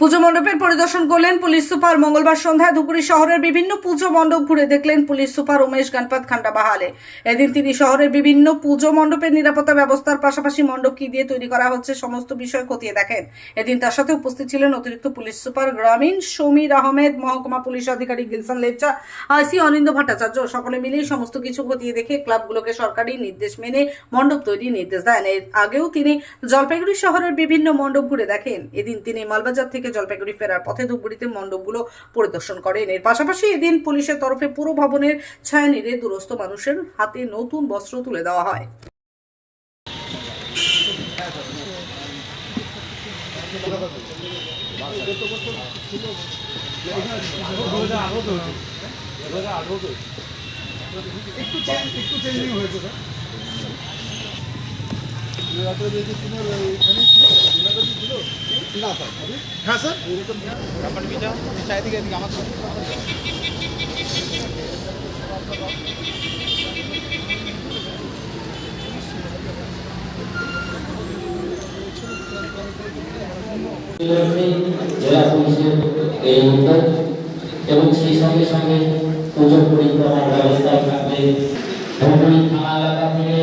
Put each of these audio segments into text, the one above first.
পুজো মণ্ডপের পরিদর্শন করলেন পুলিশ সুপার। মঙ্গলবার সন্ধ্যায় ধুপুরি শহরের বিভিন্ন পুজো মণ্ডপ ঘুরে দেখলেন police super Umesh Ganpat Khandbahale এদিন তিনি শহরের বিভিন্ন পুজো মণ্ডপের নিরাপত্তা ব্যবস্থার পাশাপাশি মণ্ডপ কি দিয়ে তৈরি করা হচ্ছে সমস্ত বিষয় খতিয়ে দেখেন। এদিন তার সাথে উপস্থিত ছিলেন অতিরিক্ত পুলিশ সুপার গ্রামীণ সমীর আহমেদ, মহকুমা পুলিশ আধিকারিক গিলসান লেপচা, আইসি অনিন্দ ভট্টাচার্য। সকলে মিলেই সমস্ত কিছু খতিয়ে দেখে ক্লাবগুলোকে সরকারি নির্দেশ মেনে মণ্ডপ তৈরির নির্দেশ দেন। এর আগেও তিনি জলপাইগুড়ি শহরের বিভিন্ন মণ্ডপ ঘুরে দেখেন। এদিন তিনি মালবাজার থেকে জলপাইগুড়ি ফেরার পথে ধূপগুড়িতে মণ্ডপগুলো পরিদর্শন করেন এর পাশাপাশি এদিন পুলিশের তরফে পুরো ভবনের ছায়া নিরে দুরস্থ মানুষের হাতে নতুন বস্ত্র তুলে দেওয়া হয়। একটু চেঞ্জ হয়েছে না স্যার হ্যাঁ স্যার। জেলা পুলিশের এই উদ্যোগ এবং সেই সঙ্গে সঙ্গে পুজো পরিক্রমার ব্যবস্থা থাকবে। ধুবড়ি থানা এলাকা থেকে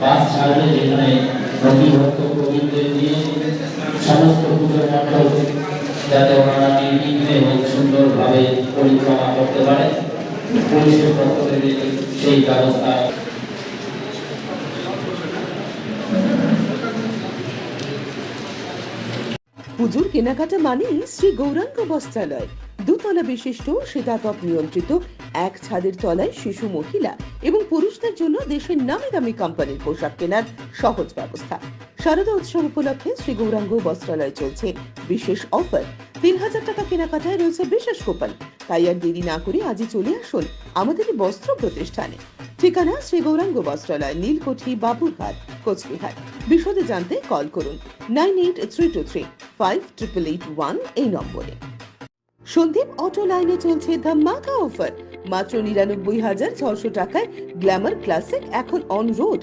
বাস ছাড়বে যেখানে নথিভুক্ত প্রবীণদের দিয়ে সমস্ত পুজো মণ্ডপ যাতে ওনারা নির্বিঘ্নে এবং সুন্দরভাবে পরিক্রমা করতে পারে, পুলিশের পক্ষ থেকে সেই ব্যবস্থা। পুজোর কেনাকাটা মানেই শ্রী গৌরাঙ্গ বস্ত্রালয়। দুতলা বিশিষ্ট শীতাতপ নিয়ন্ত্রিত, এক ছাদের তলায় শিশু মহিলা এবং পুরুষদের জন্য দেশের নামি দামি কোম্পানির পোশাক কেনার সহজ ব্যবস্থা। শারদা উৎসব উপলক্ষে শ্রী গৌরাঙ্গ বস্ত্রালয় চলছে। বিশেষ অফার, তিন হাজার টাকা কেনাকাটায় রয়েছে বিশেষ কুপন। তাই আর দেরি না করে আজই চলে আসুন আমাদের বস্ত্র প্রতিষ্ঠানে। ঠিকানা শ্রী গৌরাঙ্গ বস্ত্রালয়, নীলকুঠি, বাবুরহাট, কোচবিহার। বিশদে জানতে কল করুন nine eight three two three five triple eight one এই নম্বরে। সন্দীপ অটো লাইনে চলছে ধামাকা অফার। মাত্র নিরানব্বই হাজার ছশো টাকায় গ্ল্যামার ক্লাসিক এখন অন রোড